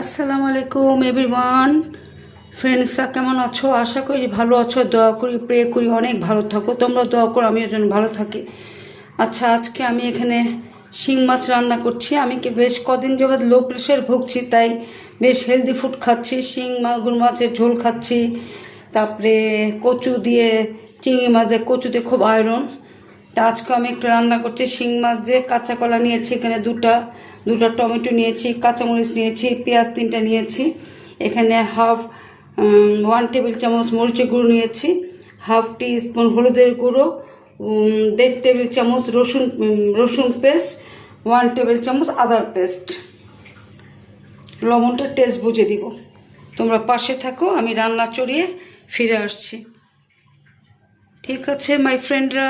আসসালামু আলাইকুম এভরিওয়ান ফ্রেন্ডসরা কেমন আছো? আশা করি ভালো আছো। দোয়া করি প্রে করি, অনেক ভালো থাকো। তোমরা দোয়া করো, আমিও যেন ভালো থাকি। আচ্ছা আজকে আমি এখানে শিং মাছ রান্না করছি। আমি কি বেশ কদিন যাবৎ লো প্রেশার ভুগছি, তাই বেশ হেলদি ফুড খাচ্ছি। শিং মাগুর মাছের ঝোল খাচ্ছি। তারপরে কচু দিয়ে, চিংড়ি মাছ কচুতে খুব আয়রন তা আজকে আমি একটু রান্না করছি, শিং মাছ দিয়ে কাঁচা কলা নিয়েছি, এখানে দুটা, দুটো টমেটো নিয়েছি, কাঁচামরিচ নিয়েছি, পেঁয়াজ তিনটা নিয়েছি, এখানে হাফ ওয়ান টেবিল চামচ মরিচের গুঁড়ো নিয়েছি, হাফ টি স্পুন হলুদের গুঁড়ো দেড় টেবিল চামচ রসুন রসুন পেস্ট ওয়ান টেবিল চামচ আদার পেস্ট লবণটা টেস্ট বুঝে দিব। তোমরা পাশে থাকো, আমি রান্না চড়িয়ে ফিরে আসছি। ঠিক আছে মাই ফ্রেন্ডরা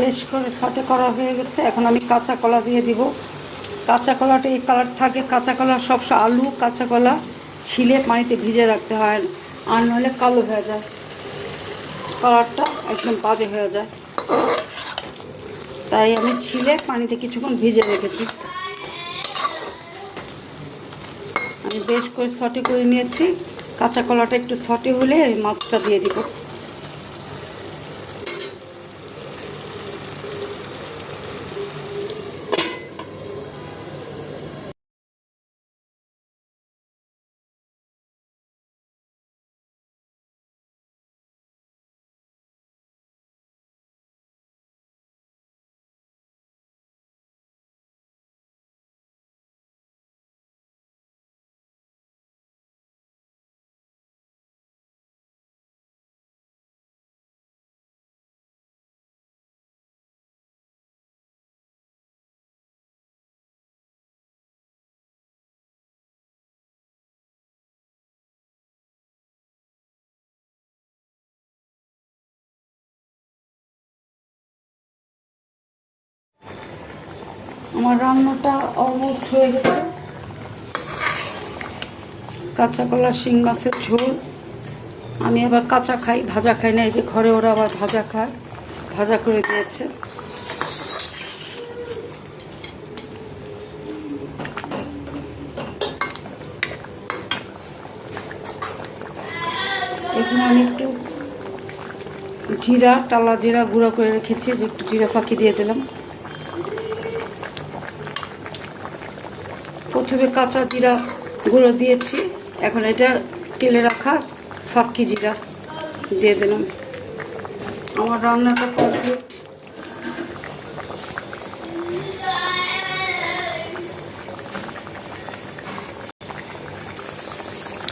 বেশ করে সাটে করা হয়ে গেছে। এখন আমি কাঁচা কলা দিয়ে দিব। কাঁচা কলাটা এই কালার থাকে। কাঁচা কলা সব আলু, কাঁচা কলা ছিলে পানিতে ভিজে রাখতে হয় আর নাহলে কালো হয়ে যায়। কালারটা একদম বাজে হয়ে যায়। তাই আমি ছিলে পানিতে কিছুক্ষণ ভিজে রেখেছি। আমি বেশ করে সটে করে নিয়েছি। কাঁচা কলাটা একটু সটে হলে মাছটা দিয়ে দিব। আমার রান্নাটা অলমোস্ট হয়ে গেছে। কাঁচা কলা শিং মাছের ঝোল। আমি আবার কাঁচা খাই, ভাজা খাই না, এই যে ঘরে ওরা আবার ভাজা খায়, ভাজা করে দিয়েছে। এখানে আমি একটু জিরা, টালা জিরা গুঁড়ো করে রেখেছি, যে একটু জিরা ফাঁকি দিয়ে দিলাম। প্রথমে কাঁচা জিরা গুঁড়ো দিয়েছি। এখন এটা তেলে রাখা ফাঁকি জিরা দিয়ে দিলাম। আমার রান্নাটা কমপ্লিট।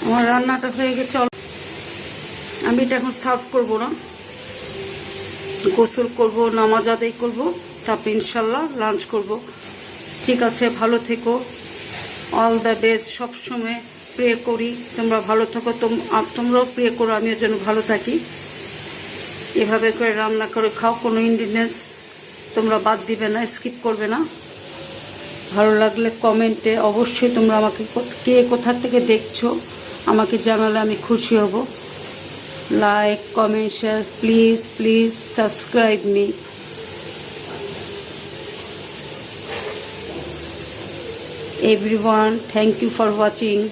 আমার রান্নাটা হয়ে গেছে। আমি এটা এখন সার্ভ করব না। গোসল করব, নামাজ আদায় করব, তারপর ইনশাল্লাহ লাঞ্চ করব। ঠিক আছে, ভালো থেকো। অল দ্য বেস্ট সবসময় প্রে করি। তোমরা ভালো থাকো, তোম- তোমরাও প্রে করো, আমিও যেন ভালো থাকি। এভাবে করে রান্না করে খাও, কোনো ইন্ডিনেস তোমরা বাদ দিবে না স্কিপ করবে না। ভালো লাগলে কমেন্টে অবশ্যই তোমরা আমাকে কে কোথা থেকে দেখছ, আমাকে জানালে আমি খুশি হব। Like comment share please please subscribe me everyone thank you for watching